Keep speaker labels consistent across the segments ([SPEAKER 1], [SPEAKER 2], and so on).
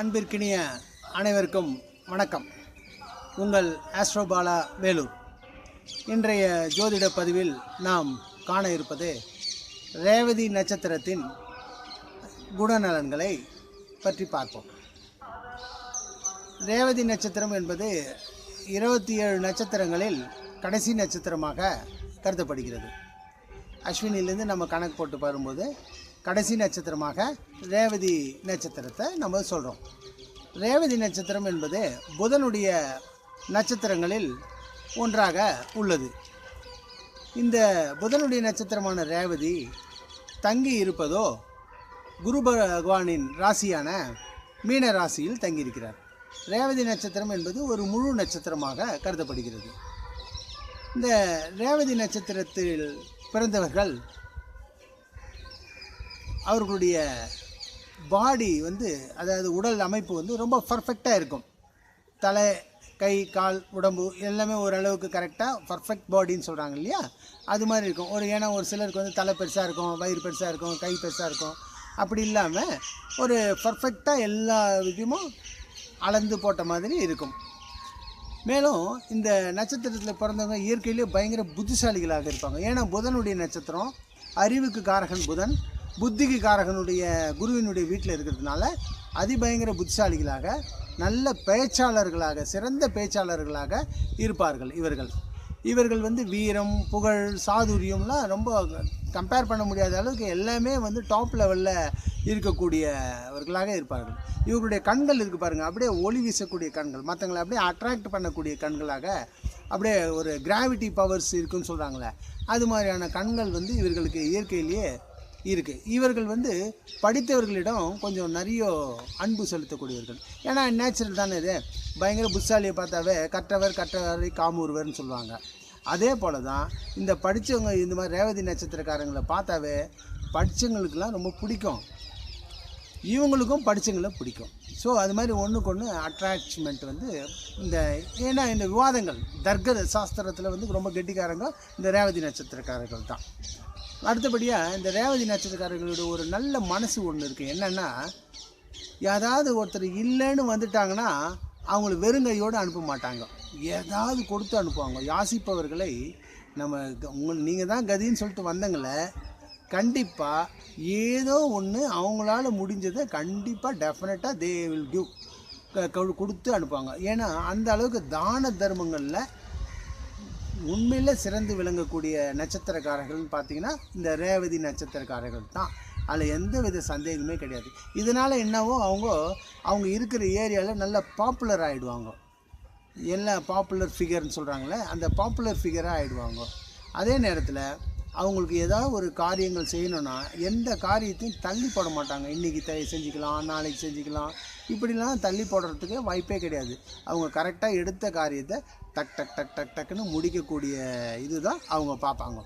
[SPEAKER 1] அன்பிற்கினிய அனைவருக்கும் வணக்கம். உங்கள் ஆஸ்ட்ரோபாலா வேலூர். இன்றைய ஜோதிட பதிவில் நாம் காண இருப்பது ரேவதி நட்சத்திரத்தின் குணநலன்களை பற்றி பார்ப்போம். ரேவதி நட்சத்திரம் என்பது இருபத்தி ஏழு நட்சத்திரங்களில் கடைசி நட்சத்திரமாக கருதப்படுகிறது. அஸ்வினிலேருந்து நம்ம கணக்கு போட்டு வரும்போது கடைசி நட்சத்திரமாக ரேவதி நட்சத்திரத்தை நம்ம சொல்கிறோம் ரேவதி நட்சத்திரம் என்பது புதனுடைய நட்சத்திரங்களில் ஒன்றாக உள்ளது. இந்த புதனுடைய நட்சத்திரமான ரேவதி தங்கி இருப்பதோ குரு பகவானின் ராசியான மீன ராசியில் தங்கியிருக்கிறார். ரேவதி நட்சத்திரம் என்பது ஒரு முழு நட்சத்திரமாக கருதப்படுகிறது. இந்த ரேவதி நட்சத்திரத்தில் பிறந்தவர்கள் அவர்களுடைய பாடி வந்து அதாவது உடல் அமைப்பு வந்து ரொம்ப பர்ஃபெக்டாக இருக்கும். தலை கை கால் உடம்பு எல்லாமே ஓரளவுக்கு கரெக்டாக பர்ஃபெக்ட் பாடின்னு சொல்கிறாங்க இல்லையா? அது மாதிரி இருக்கும். ஒரு ஏன்னா ஒரு சிலருக்கு வந்து தலை பெருசாக இருக்கும் வயிறு பெருசாக இருக்கும் கை பெருசாக இருக்கும். அப்படி இல்லாமல் ஒரு பர்ஃபெக்டாக எல்லா விதமும் அளந்து போட்ட மாதிரி இருக்கும். மேலும் இந்த நட்சத்திரத்தில் பிறந்தவங்க இயற்கையிலேயே பயங்கர புத்திசாலிகளாக இருப்பாங்க. ஏன்னா புதனுடைய நட்சத்திரம் அறிவுக்கு காரகன் புதன். புத்திக்கு காரகனுடைய குருவினுடைய வீட்டில் இருக்கிறதுனால அதிபயங்கர புத்திசாலிகளாக நல்ல பேச்சாளர்களாக சிறந்த பேச்சாளர்களாக இருப்பார்கள் இவர்கள். இவர்கள் வந்து வீரம் புகழ் சாதுரியம்லாம் ரொம்ப கம்பேர் பண்ண முடியாத அளவுக்கு எல்லாமே வந்து டாப் லெவலில் இருக்கக்கூடியவர்களாக இருப்பார்கள். இவர்களுடைய கண்கள் இருக்குது பாருங்கள் அப்படியே ஒளி வீசக்கூடிய கண்கள் மற்றவங்களை அப்படியே அட்ராக்ட் பண்ணக்கூடிய கண்களாக அப்படியே ஒரு கிராவிட்டி பவர்ஸ் இருக்குன்னு சொல்கிறாங்களே அது மாதிரியான கண்கள் வந்து இவர்களுக்கு இயற்கையிலேயே இருக்குது இவர்கள் வந்து படித்தவர்களிடம் கொஞ்சம் நிறைய அன்பு செலுத்தக்கூடியவர்கள். ஏன்னா நேச்சுரல் தானே இது. பயங்கர புத்தாலியை பார்த்தாவே கற்றவர் கற்றவரை காமூர்வர்னு சொல்லுவாங்க. அதே போல் தான் இந்த படித்தவங்க இந்த மாதிரி ரேவதி நட்சத்திரக்காரங்களை பார்த்தாவே படித்தவங்களுக்கெல்லாம் ரொம்ப பிடிக்கும். இவங்களுக்கும் படித்தவங்களை பிடிக்கும். ஸோ அது மாதிரி ஒன்றுக்கு ஒன்று அட்ராக்ச்மெண்ட் வந்து இந்த ஏன்னா இந்த விவாதங்கள் தர்க்க சாஸ்திரத்தில் வந்து ரொம்ப கெட்டிக்காரங்க இந்த ரேவதி நட்சத்திரக்காரர்கள் தான். அடுத்தபடியாக இந்த ரேவதி நட்சத்திரக்காரர்களோட ஒரு நல்ல மனசு ஒன்று இருக்குது என்னென்னா ஏதாவது ஒருத்தர் இல்லைன்னு வந்துட்டாங்கன்னா அவங்கள வெறுங்கையோடு அனுப்ப மாட்டாங்க. ஏதாவது கொடுத்து அனுப்புவாங்க. யாசிப்பவர்களை நம்ம உங்கள் உங்க நீங்கள் தான் கதின்னு சொல்லிட்டு வந்தங்களே கண்டிப்பாக ஏதோ ஒன்று அவங்களால முடிஞ்சதை கண்டிப்பாக டெஃபினட்டாக தே வில் கிவ் கொடுத்து அனுப்புவாங்க. ஏன்னா அந்த அளவுக்கு தான தர்மங்களில் உண்மையில் சிறந்து விளங்கக்கூடிய நட்சத்திரக்காரர்கள்னு பார்த்தீங்கன்னா இந்த ரேவதி நட்சத்திரக்காரர்கள் தான். அதில் எந்த வித சந்தேகமே கிடையாது. இதனால் என்னவோ அவங்க அவங்க இருக்கிற ஏரியாவில் நல்ல பாப்புலர் ஆகிடுவாங்க என்ன பாப்புலர் ஃபிகர்னு சொல்கிறாங்களே அந்த பாப்புலர் ஃபிகராக ஆகிடுவாங்க அதே நேரத்தில் அவங்களுக்கு ஏதாவது ஒரு காரியங்கள் செய்யணும்னா எந்த காரியத்தையும் தள்ளி போட மாட்டாங்க. இன்றைக்கி த செஞ்சுக்கலாம் நாளைக்கு செஞ்சுக்கலாம். இப்படிலாம் தள்ளி போடுறதுக்கு வாய்ப்பே கிடையாது. அவங்க கரெக்டாக எடுத்த காரியத்தை டக் டக் டக் டக் டக்குன்னு முடிக்கக்கூடிய இதுதான் அவங்க பார்ப்பாங்க.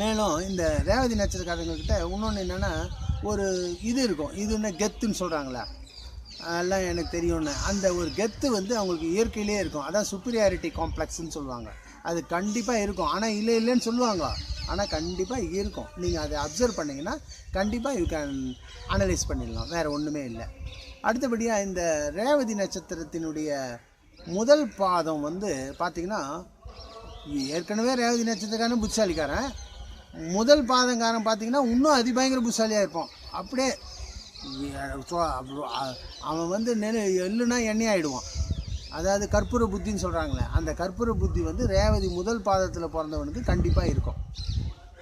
[SPEAKER 1] மேலும் இந்த ரேவதி நட்சத்திரக்காரங்கக்கிட்ட இன்னொன்று என்னென்னா ஒரு இது இருக்கும். இது என்ன கெத்துன்னு சொல்கிறாங்களே அதெல்லாம் எனக்கு தெரியும்னு. அந்த ஒரு கெத்து வந்து அவங்களுக்கு இயற்கையிலே இருக்கும். அதான் சுப்பீரியாரிட்டி காம்ப்ளெக்ஸ்ன்னு சொல்லுவாங்க. அது கண்டிப்பாக இருக்கும். ஆனால் இல்லை இல்லைன்னு சொல்லுவாங்க. ஆனால் கண்டிப்பாக இருக்கும். நீங்கள் அதை அப்சர்வ் பண்ணிங்கன்னா கண்டிப்பாக யூ கேன் அனலைஸ் பண்ணிடலாம். வேறு ஒன்றுமே இல்லை. அடுத்தபடியாக இந்த ரேவதி நட்சத்திரத்தினுடைய முதல் பாதம் வந்து பார்த்திங்கன்னா ஏற்கனவே ரேவதி நட்சத்திரக்காரன் புத்திசாலிக்காரன். முதல் பாதங்காரன் பார்த்திங்கன்னா இன்னும் அதிபயங்கர புத்திசாலியாக இருப்பான். அப்படியே அப்புறம் அவன் வந்து நெல் எள்ளுனா எண்ணெய் ஆகிடுவான் அதாவது கற்பூர புத்தின்னு சொல்கிறாங்களே அந்த கற்பூர புத்தி வந்து ரேவதி முதல் பாதத்தில் பிறந்தவனுக்கு கண்டிப்பாக இருக்கும்.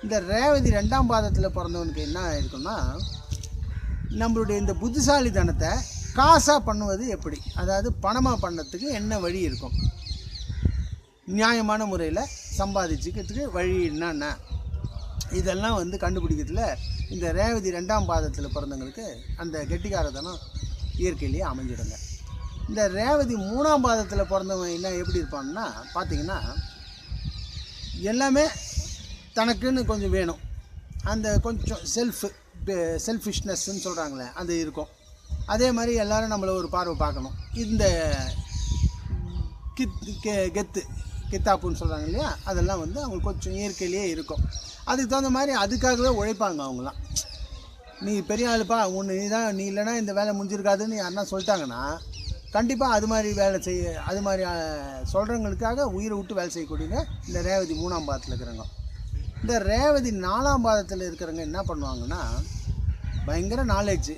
[SPEAKER 1] இந்த ரேவதி ரெண்டாம் பாதத்தில் பிறந்தவனுக்கு என்ன இருக்குன்னா நம்மளுடைய இந்த புத்திசாலித்தனத்தை காசாக பண்ணுவது எப்படி? அதாவது பணமாக பண்ணுறதுக்கு என்ன வழி இருக்கும்? நியாயமான முறையில் சம்பாதிச்சுக்கிறதுக்கு வழி என்னென்ன? இதெல்லாம் வந்து கண்டுபிடிக்கிறதுல இந்த ரேவதி ரெண்டாம் பாதத்தில் பிறந்தவங்களுக்கு அந்த கெட்டிக்காரத்தனம் இயற்கையிலேயே அமைஞ்சிடுங்க. இந்த ரேவதி மூணாம் பாதத்தில் பிறந்தவங்க என்ன எப்படி இருப்பாங்கன்னா பார்த்தீங்கன்னா எல்லாமே தனக்குன்னு கொஞ்சம் வேணும். அந்த கொஞ்சம் செல்ஃப் செல்ஃபிஷ்னஸ்ன்னு சொல்கிறாங்களே அது இருக்கும். அதே மாதிரி எல்லோரும் நம்மளை ஒரு பார்வை பார்க்கணும். இந்த கித் கெ கெத்து கித்தாப்புன்னு சொல்கிறாங்க இல்லையா? அதெல்லாம் வந்து அவங்களுக்கு கொஞ்சம் இயற்கையிலேயே இருக்கும். அதுக்கு தகுந்த மாதிரி அதுக்காகவே உழைப்பாங்க அவங்களாம் நீ பெரிய ஆளுப்பா ஒன்று நீ தான் நீ இல்லைன்னா இந்த வேலை முடிஞ்சிருக்காதுன்னு யாருன்னா சொல்லிட்டாங்கன்னா கண்டிப்பாக அது மாதிரி வேலை செய்ய அது மாதிரி சொல்கிறவங்களுக்காக உயிரை விட்டு வேலை செய்யக்கூடியவங்க இந்த ரேவதி மூணாம் பாதத்தில் இருக்கிறவங்க. இந்த ரேவதி நாலாம் பாதத்தில் இருக்கிறவங்க என்ன பண்ணுவாங்கன்னா பயங்கர நாலேஜ்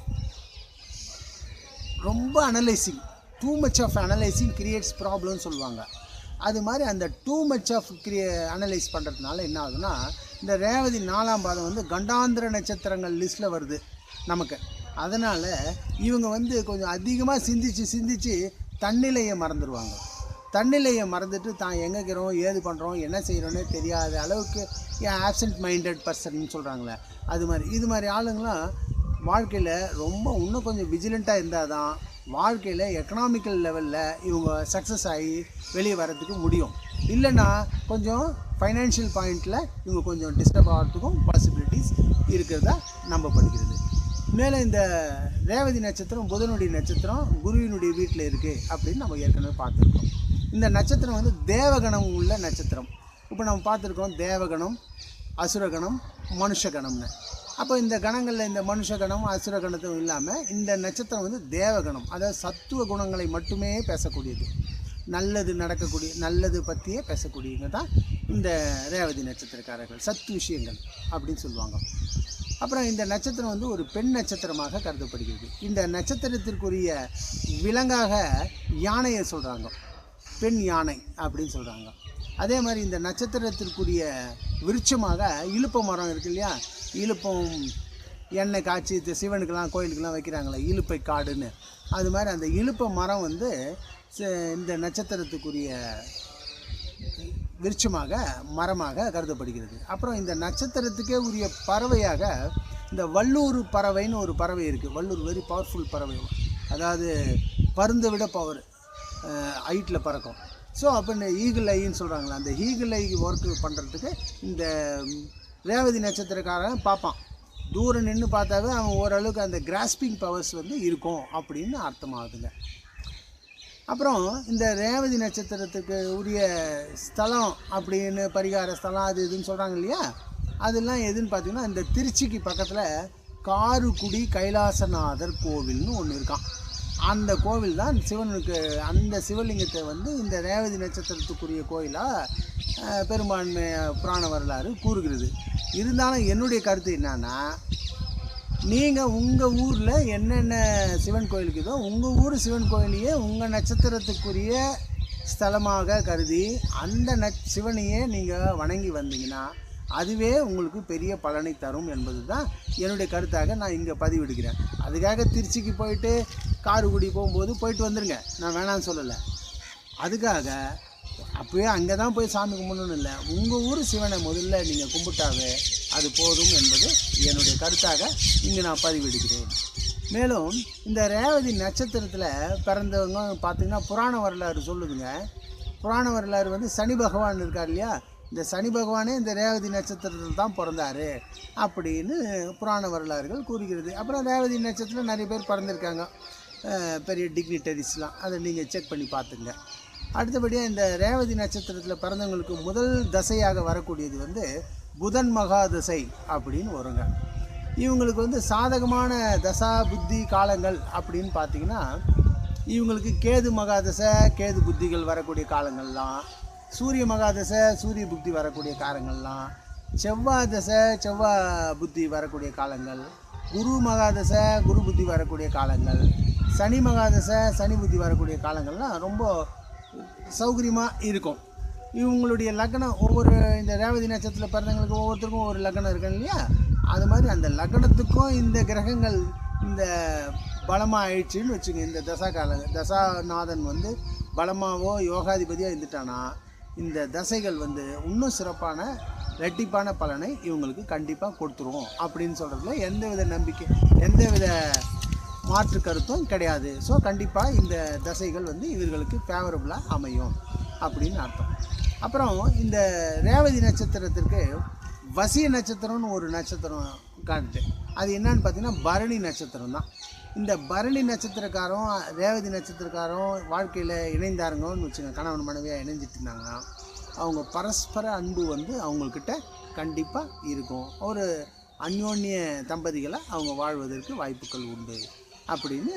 [SPEAKER 1] ரொம்ப analysing too much of analysing creates ப்ராப்ளம்னு சொல்லுவாங்க. அது மாதிரி அந்த டூ மச் ஆஃப் கிரியே அனலைஸ் பண்ணுறதுனால என்ன ஆகுதுன்னா இந்த ரேவதி நாலாம் பாதம் வந்து கண்டாந்திர நட்சத்திரங்கள் லிஸ்ட்டில் வருது நமக்கு. அதனால் இவங்க வந்து கொஞ்சம் அதிகமாக சிந்திச்சு சிந்திச்சு தன்னிலையை மறந்துடுவாங்க தன்னிலையை மறந்துட்டு தான் எங்கே இருக்கிறோம் ஏது பண்ணுறோம் என்ன செய்கிறோன்னே தெரியாத அளவுக்கு ஏன் ஆப்சண்ட் மைண்டட் பர்சன் சொல்கிறாங்களே அது மாதிரி. இது மாதிரி ஆளுங்களாம் வாழ்க்கையில் ரொம்ப இன்னும் கொஞ்சம் விஜிலண்ட்டாக இருந்தால் தான் வாழ்க்கையில் எக்கனாமிக்கல் லெவலில் இவங்க சக்ஸஸ் ஆகி வெளியே வரதுக்கு முடியும். இல்லைன்னா கொஞ்சம் ஃபைனான்ஷியல் பாயிண்டில் இவங்க கொஞ்சம் டிஸ்டர்ப் ஆகிறதுக்கும் பாசிபிலிட்டிஸ் இருக்கிறதா நம்பப்படுகிறது. மேலே இந்த ரேவதி நட்சத்திரம் புதனுடைய நட்சத்திரம் குருவினுடைய வீட்டில் இருக்குது அப்படின்னு நம்ம ஏற்கனவே பார்த்துருக்கோம். இந்த நட்சத்திரம் வந்து தேவகணம் உள்ள நட்சத்திரம். இப்போ நம்ம பார்த்துருக்கோம் தேவகணம் அசுரகணம் மனுஷகணம்னு. அப்போ இந்த கணங்களில் இந்த மனுஷகணம் அசுரகணத்தும் இல்லாமல் இந்த நட்சத்திரம் வந்து தேவகணம். அதாவது சத்துவ குணங்களை மட்டுமே பேசக்கூடியது. நல்லது நடக்கக்கூடிய நல்லது பற்றியே பேசக்கூடியவங்க தான் இந்த ரேவதி நட்சத்திரக்காரர்கள். சத்து விஷயங்கள் அப்படின்னு சொல்லுவாங்க. அப்புறம் இந்த நட்சத்திரம் வந்து ஒரு பெண் நட்சத்திரமாக கருதப்படுகிறது. இந்த நட்சத்திரத்திற்குரிய விலங்காக யானையை சொல்கிறாங்க பெண் யானை அப்படின்னு சொல்கிறாங்க அதே மாதிரி இந்த நட்சத்திரத்திற்குரிய விருட்சமாக இழுப்ப மரம் இருக்கு இல்லையா? இலுப்பம் எண்ணெய் காய்ச்சி இந்த சிவனுக்கெல்லாம் கோயிலுக்கெல்லாம் வைக்கிறாங்களே இலுப்பை காடுன்னு. அது மாதிரி அந்த இழுப்ப மரம் வந்து இந்த நட்சத்திரத்துக்குரிய விருட்சமாக மரமாக கருதப்படுகிறது. அப்புறம் இந்த நட்சத்திரத்துக்கே உரிய பறவையாக இந்த வல்லூர் பறவைன்னு ஒரு பறவை இருக்குது வல்லூர் வெரி பவர்ஃபுல் பறவை. அதாவது பருந்தை விட பவர். ஹைட்டில் பறக்கும். ஸோ அப்படின்னு ஈகிள் ஐன்னு சொல்கிறாங்களா அந்த ஈகிள் ஐ ஒர்க்கு பண்ணுறதுக்கு இந்த ரேவதி நட்சத்திரக்காரன் பார்ப்பான். தூரம் நின்று பார்த்தாவே அவன் ஓரளவுக்கு அந்த கிராஸ்பிங் பவர்ஸ் வந்து இருக்கும் அப்படின்னு அர்த்தமாகுதுங்க. அப்புறம் இந்த ரேவதி நட்சத்திரத்துக்கு உரிய ஸ்தலம் அப்படின்னு பரிகார ஸ்தலம் அது இதுன்னு சொல்கிறாங்க இல்லையா? அதெல்லாம் எதுன்னு பார்த்தீங்கன்னா இந்த திருச்சிக்கு பக்கத்தில் காருக்குடி கைலாசநாதர் கோவில்னு ஒன்று இருக்கான். அந்த கோவில் தான் சிவனுக்கு அந்த சிவலிங்கத்தை வந்து இந்த ரேவதி நட்சத்திரத்துக்குரிய கோயிலாக பெரும்பான்மை புராண வரலாறு கூறுகிறது. இருந்தாலும் என்னுடைய கருத்து என்னன்னா நீங்கள் உங்கள் ஊரில் என்னென்ன சிவன் கோயிலுக்குதோ உங்கள் ஊர் சிவன் கோயிலையே உங்கள் நட்சத்திரத்துக்குரிய ஸ்தலமாக கருதி அந்த ந சிவனையே நீங்கள் வணங்கி வந்தீங்கன்னா அதுவே உங்களுக்கு பெரிய பலனை தரும் என்பது தான் என்னுடைய கருத்தாக நான் இங்கே பதிவிடுகிறேன். அதுக்காக திருச்சிக்கு போயிட்டு காரைக்குடி போகும்போது போயிட்டு வந்துடுங்க நான் வேணாம்னு சொல்லலை. அதுக்காக அப்போயே அங்கே தான் போய் சாமி கும்பிடணும்னு இல்லை. உங்கள் ஊர் சிவனை முதல்ல நீங்கள் கும்பிட்டாவே அது போதும் என்பது என்னுடைய கருத்தாக இங்கே நான் பதிவிடுகிறேன். மேலும் இந்த ரேவதி நட்சத்திரத்தில் பிறந்தவங்க பார்த்திங்கன்னா புராண வரலாறு சொல்லுதுங்க. புராண வரலாறு வந்து சனி பகவான் இருக்கார் இல்லையா? இந்த சனி பகவானே இந்த ரேவதி நட்சத்திரத்தில் தான் பிறந்தாரு அப்படின்னு புராண வரலாறுகள் கூறுகிறது. அப்புறம் ரேவதி நட்சத்திரம் நிறைய பேர் பிறந்திருக்காங்க. பெரிய டிக்னிட்டரிஸ்லாம் அதை நீங்கள் செக் பண்ணி பார்த்துங்க. அடுத்தபடியாக இந்த ரேவதி நட்சத்திரத்தில் பிறந்தவங்களுக்கு முதல் தசையாக வரக்கூடியது வந்து புதன் மகா தசை அப்படின்னு வருங்க. இவங்களுக்கு வந்து சாதகமான தசா புத்தி காலங்கள் அப்படின்னு பார்த்தீங்கன்னா இவங்களுக்கு கேது மகாதசை கேது புத்திகள் வரக்கூடிய காலங்கள்லாம் சூரிய மகாதசை சூரிய புத்தி வரக்கூடிய காலங்கள்லாம் செவ்வாய் தசை செவ்வாய் புத்தி வரக்கூடிய காலங்கள் குரு மகாதசை குரு புத்தி வரக்கூடிய காலங்கள் சனி மகாதசை சனி புத்தி வரக்கூடிய காலங்கள்லாம் ரொம்ப சௌகரியமாக இருக்கும். இவங்களுடைய லக்னம் ஒவ்வொரு இந்த ரேவதி நட்சத்திரத்தில் பிறந்தவங்களுக்கு ஒவ்வொருத்தருக்கும் ஒரு லக்னம் இருக்கு இல்லையா? அது மாதிரி அந்த லக்னத்துக்கும் இந்த கிரகங்கள் இந்த பலமாக ஆயிடுச்சுன்னு வச்சுங்க இந்த தசா கால தசாநாதன் வந்து பலமாவோ யோகாதிபதியாக இருந்துட்டானா இந்த தசைகள் வந்து இன்னும் சிறப்பான ரெட்டிப்பான பலனை இவங்களுக்கு கண்டிப்பாக கொடுத்துருவோம் அப்படின்னு சொல்கிறதுல எந்த வித நம்பிக்கை எந்த வித மாற்று கருத்தும் கிடையாது. ஸோ கண்டிப்பாக இந்த தசைகள் வந்து இவர்களுக்கு ஃபேவரபுளாக அமையும் அப்படின்னு அர்த்தம். அப்புறம் இந்த ரேவதி நட்சத்திரத்திற்கு வசிய நட்சத்திரம்னு ஒரு நட்சத்திரம் காட்டுது. அது என்னன்னு பார்த்தீங்கன்னா பரணி நட்சத்திரம் தான் இந்த பரணி நட்சத்திரக்காரும் ரேவதி நட்சத்திரக்காரும் வாழ்க்கையில் இணைந்தாருங்கன்னு வச்சுங்க கணவன் மனைவியாக இணைஞ்சிட்டு இருந்தாங்கன்னா அவங்க பரஸ்பர அன்பு வந்து அவங்கக்கிட்ட கண்டிப்பாக இருக்கும். ஒரு அந்யோன்ய தம்பதிகளை அவங்க வாழ்வதற்கு வாய்ப்புகள் உண்டு அப்படின்னு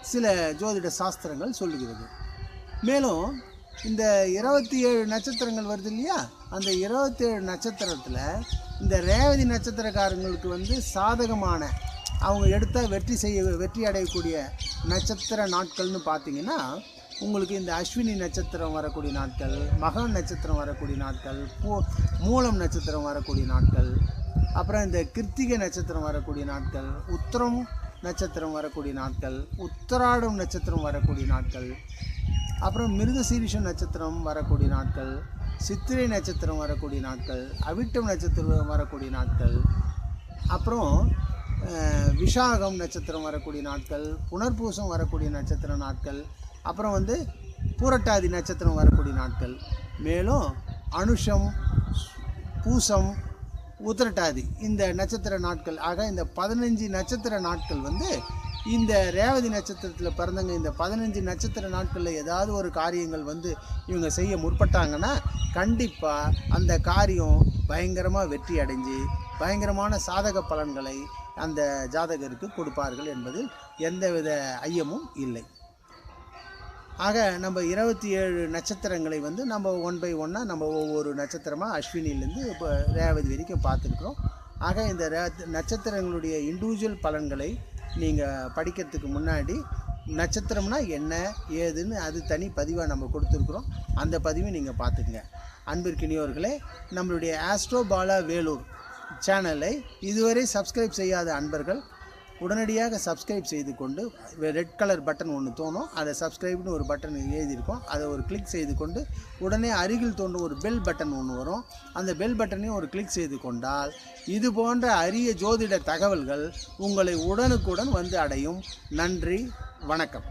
[SPEAKER 1] சில ஜோதிட சாஸ்திரங்கள் சொல்லுகிறது. மேலும் இந்த இருபத்தி ஏழு நட்சத்திரங்கள் வருது இல்லையா? அந்த இருபத்தேழு நட்சத்திரத்தில் இந்த ரேவதி நட்சத்திரக்காரங்களுக்கு வந்து சாதகமான அவங்க எடுத்தால் வெற்றி செய்ய வெற்றி அடையக்கூடிய நட்சத்திர நாட்கள்னு பார்த்தீங்கன்னா உங்களுக்கு இந்த அஸ்வினி நட்சத்திரம் வரக்கூடிய நாட்கள் மகன் நட்சத்திரம் வரக்கூடிய நாட்கள் பூ மூலம் நட்சத்திரம் வரக்கூடிய நாட்கள் அப்புறம் இந்த கிருத்திகை நட்சத்திரம் வரக்கூடிய நாட்கள் உத்தரம் நட்சத்திரம் வரக்கூடிய நாட்கள் உத்தராடம் நட்சத்திரம் வரக்கூடிய நாட்கள் அப்புறம் மிருகசீரிஷம் நட்சத்திரம் வரக்கூடிய நாட்கள் சித்திரை நட்சத்திரம் வரக்கூடிய நாட்கள் அவிட்டம் நட்சத்திரம் வரக்கூடிய நாட்கள் அப்புறம் விஷாகம் நட்சத்திரம் வரக்கூடிய நாட்கள் புனர்பூசம் வரக்கூடிய நட்சத்திர நாட்கள் அப்புறம் வந்து பூரட்டாதி நட்சத்திரம் வரக்கூடிய நாட்கள். மேலும் அனுஷம் பூசம் உத்திரட்டாதி இந்த நட்சத்திர நாட்கள். ஆக இந்த பதினஞ்சு நட்சத்திர நாட்கள் வந்து இந்த ரேவதி நட்சத்திரத்தில் பிறந்தவங்க இந்த பதினஞ்சு நட்சத்திர நாட்களில் ஏதாவது ஒரு காரியங்கள் வந்து இவங்க செய்ய முற்பட்டாங்கன்னா கண்டிப்பாக அந்த காரியம் பயங்கரமாக வெற்றி அடைஞ்சு பயங்கரமான சாதக பலன்களை அந்த ஜாதகருக்கு கொடுப்பார்கள் என்பதில் எந்தவித ஐயமும் இல்லை. ஆக நம்ம இருபத்தி ஏழு நட்சத்திரங்களை வந்து நம்ம ஒன் பை ஒன்னாக நம்ம ஒவ்வொரு நட்சத்திரமாக அஸ்வினிலேருந்து இப்போ ரேவதி வரைக்கும் பார்த்துருக்குறோம். ஆக இந்த ரே- நட்சத்திரங்களுடைய இண்டிவிஜுவல் பலன்களை நீங்கள் படிக்கிறதுக்கு முன்னாடி நட்சத்திரம்னா என்ன ஏதுன்னு அது தனி பதிவாக நம்ம கொடுத்துருக்குறோம். அந்த பதிவை நீங்கள் பார்த்துக்குங்க. அன்பிற்கினியோர்களே நம்மளுடைய ஆஸ்ட்ரோபாலா வேலூர் சேனலை இதுவரை சப்ஸ்கிரைப் செய்யாத அன்பர்கள் உடனடியாக சப்ஸ்கிரைப் செய்து கொண்டு ரெட் கலர் பட்டன் ஒன்று தோணும். அதை சப்ஸ்கிரைப்னு ஒரு பட்டன் எழுதியிருக்கோம். அதை ஒரு கிளிக் செய்து கொண்டு உடனே அருகில் தோன்றும் ஒரு பெல் பட்டன் ஒன்று வரும். அந்த பெல் பட்டனையும் ஒரு கிளிக் செய்து கொண்டால் இது போன்ற அரிய ஜோதிட தகவல்கள் உங்களை உடனுக்குடன் வந்து அடையும். நன்றி வணக்கம்.